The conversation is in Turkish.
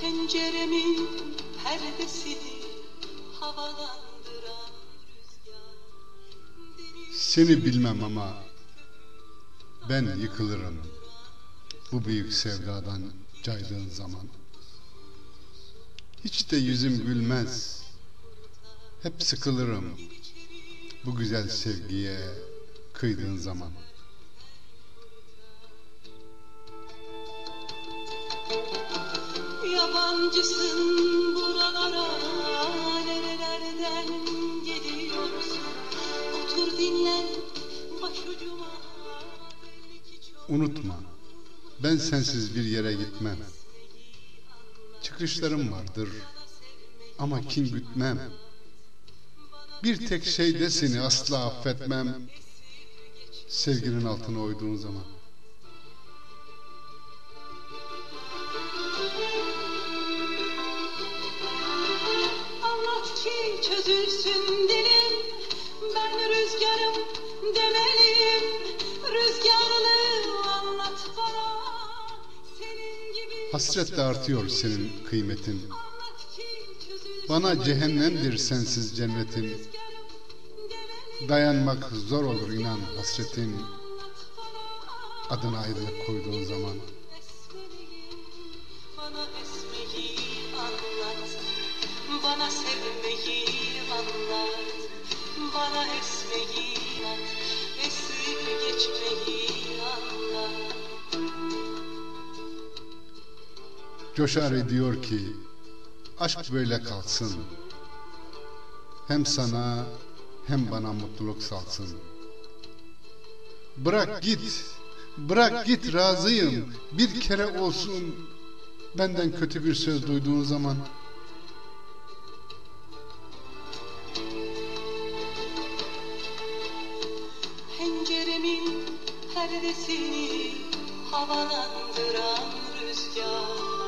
Penceremin perdesini havalandıran Seni bilmem ama ben yıkılırım bu büyük sevdadan caydığın zaman. Hiç de yüzüm gülmez. Hep sıkılırım bu güzel sevgiye kıydığın zaman. Yabancısın buralara Unutma ben sensiz bir yere gitmem. Çıkışlarım vardır ama kin gütmem. Bir tek şeyde seni asla affetmem. Sevginin altına oyduğun zaman. Anlat ki çözülsün dilim Ben rüzgarım demeliyim Hasretle artıyor senin kıymetin. Bana cehennemdir sensiz cennetin. Dayanmak zor olur inan hasretin. Adına ayrılık koyduğun zaman. Bana esmeyi anlat Bana sevmeyi anlat Bana esmeyi anlat Esip geçmeyi anlat Coşar ediyor ki aşk böyle kalsın. Hem sana hem bana mutluluk salsın. Bırak git, bırak git razıyım. Bir kere olsun benden kötü bir söz duyduğun zaman. Penceremin perdesini havalandıran rüzgar